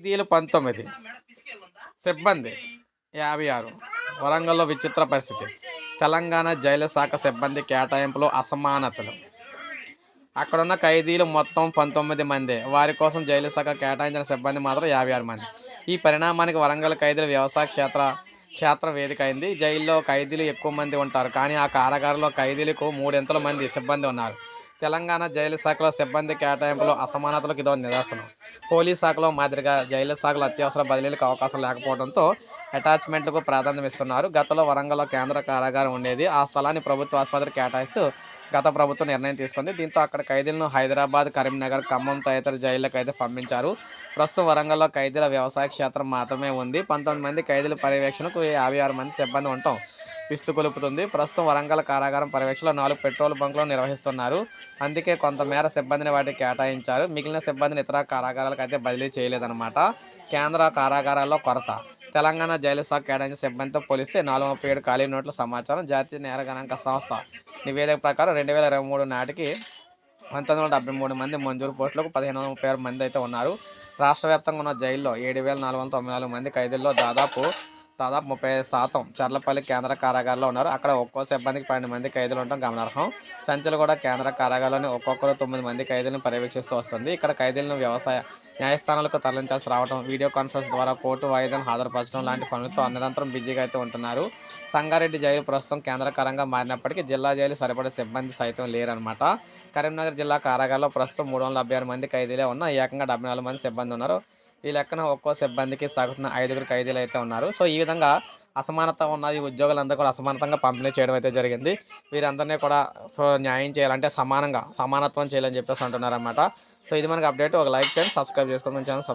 ఖైదీలు పంతొమ్మిది. సిబ్బంది. యాభై ఆరు. వరంగల్లో విచిత్ర పరిస్థితి. తెలంగాణ జైలు శాఖ సిబ్బంది కేటాయింపులో అసమానతలు. అక్కడున్న ఖైదీలు మొత్తం పంతొమ్మిది మంది. వారి కోసం జైలు శాఖ కేటాయించిన సిబ్బంది మాత్రం యాభై ఆరు మంది. ఈ పరిణామానికి వరంగల్ ఖైదీలు వ్యవసాయ క్షేత్ర క్షేత్ర వేదిక అయింది. జైల్లో ఖైదీలు ఎక్కువ మంది ఉంటారు. కానీ ఆ కారాగారంలో ఖైదీలకు మూడింతల మంది సిబ్బంది ఉన్నారు. తెలంగాణ జైలు శాఖలో సిబ్బంది కేటాయింపులో అసమానతలకు ఇదో నిదర్శనం. పోలీస్ శాఖలో మాదిరిగా జైలు శాఖలో అత్యవసర బదిలీలకు అవకాశం లేకపోవడంతో అటాచ్మెంట్కు ప్రాధాన్యం ఇస్తున్నారు. గతంలో వరంగల్లో కేంద్ర కారాగారం ఉండేది. ఆ స్థలాన్ని ప్రభుత్వ ఆసుపత్రి కేటాయిస్తూ గత ప్రభుత్వం నిర్ణయం తీసుకుంది. దీంతో అక్కడ ఖైదీలను హైదరాబాద్ కరీంనగర్ ఖమ్మం తదితర జైళ్ళకు అయితే పంపించారు. ప్రస్తుతం వరంగల్లో ఖైదీల వ్యవసాయ క్షేత్రం మాత్రమే ఉంది. పంతొమ్మిది మంది ఖైదీల పర్యవేక్షణకు యాభై ఆరు మంది సిబ్బంది ఉంటాం విస్తు కొలుపుతుంది. ప్రస్తుతం వరంగల్ కారాగారం పర్యవేక్షణలో నాలుగు పెట్రోల్ బంకులు నిర్వహిస్తున్నారు. అందుకే కొంతమేర సిబ్బందిని వాటికి కేటాయించారు. మిగిలిన సిబ్బందిని ఇతర కారాగారాలకు అయితే బదిలీ చేయలేదన్నమాట. కేంద్ర కారాగారాల్లో కొరత. తెలంగాణ జైలు శాఖ కేటాయించిన సిబ్బందితో పోలిస్తే నాలుగు ముప్పై ఏడు ఖాళీ నోట్ల సమాచారం జాతీయ నేర గణాంక సంస్థ నివేదిక ప్రకారం రెండు వేల ఇరవై మూడు నాటికి పంతొమ్మిది వందల డెబ్బై మూడు మంది మంజూరు పోస్టులకు పదిహేను వందల ముప్పై ఆరు మంది అయితే ఉన్నారు. రాష్ట్ర వ్యాప్తంగా ఉన్న జైల్లో ఏడు వేల నాలుగు వందల తొంభై నాలుగు మంది ఖైదీల్లో దాదాపు దాదాపు ముప్పై ఐదు శాతం చర్లపల్లి కేంద్ర కారాగారంలో ఉన్నారు. అక్కడ ఒక్కో సిబ్బందికి పన్నెండు మంది ఖైదీలు ఉండడం గమనార్హం. చంచలగూడ కేంద్ర కారాగారంలోని ఒక్కొక్కరు తొమ్మిది మంది ఖైదీలను పర్యవేక్షిస్తూ వస్తుంది. ఇక్కడ ఖైదీలను వ్యవసాయ న్యాయస్థానాలకు తరలించాల్సి రావడం వీడియో కాన్ఫరెన్స్ ద్వారా కోర్టు వాయిదాను హాజరుపరచడం లాంటి పనులతో నిరంతరం బిజీగా అయితే ఉంటున్నారు. సంగారెడ్డి జైలు ప్రస్తుతం కేంద్రకరంగా మారినప్పటికీ జిల్లా జైలు సరిపడే సిబ్బంది సైతం లేరనమాట కరీంనగర్ జిల్లా కారాగారంలో ప్రస్తుతం మూడు వందల ఆరు మంది ఖైదీలే ఉన్న ఏకంగా డెబ్బై నాలుగు మంది సిబ్బంది ఉన్నారు. ఈ లెక్కన ఒక్కో సిబ్బందికి సగటున ఐదుగురు ఖైదీలు అయితే ఉన్నారు. సో ఈ విధంగా అసమానత ఉన్నది ఉద్యోగులందరూ కూడా అసమానతంగా పంపిణీ చేయడం అయితే జరిగింది. వీరందరినీ కూడా న్యాయం చేయాలంటే సమానంగా సమానత్వం చేయాలని చెప్పేసి అంటున్నారు సో ఇది మనకి అప్డేట్. ఒక లైక్ చేయండి సబ్స్క్రైబ్ చేసుకోండి. ఛానల్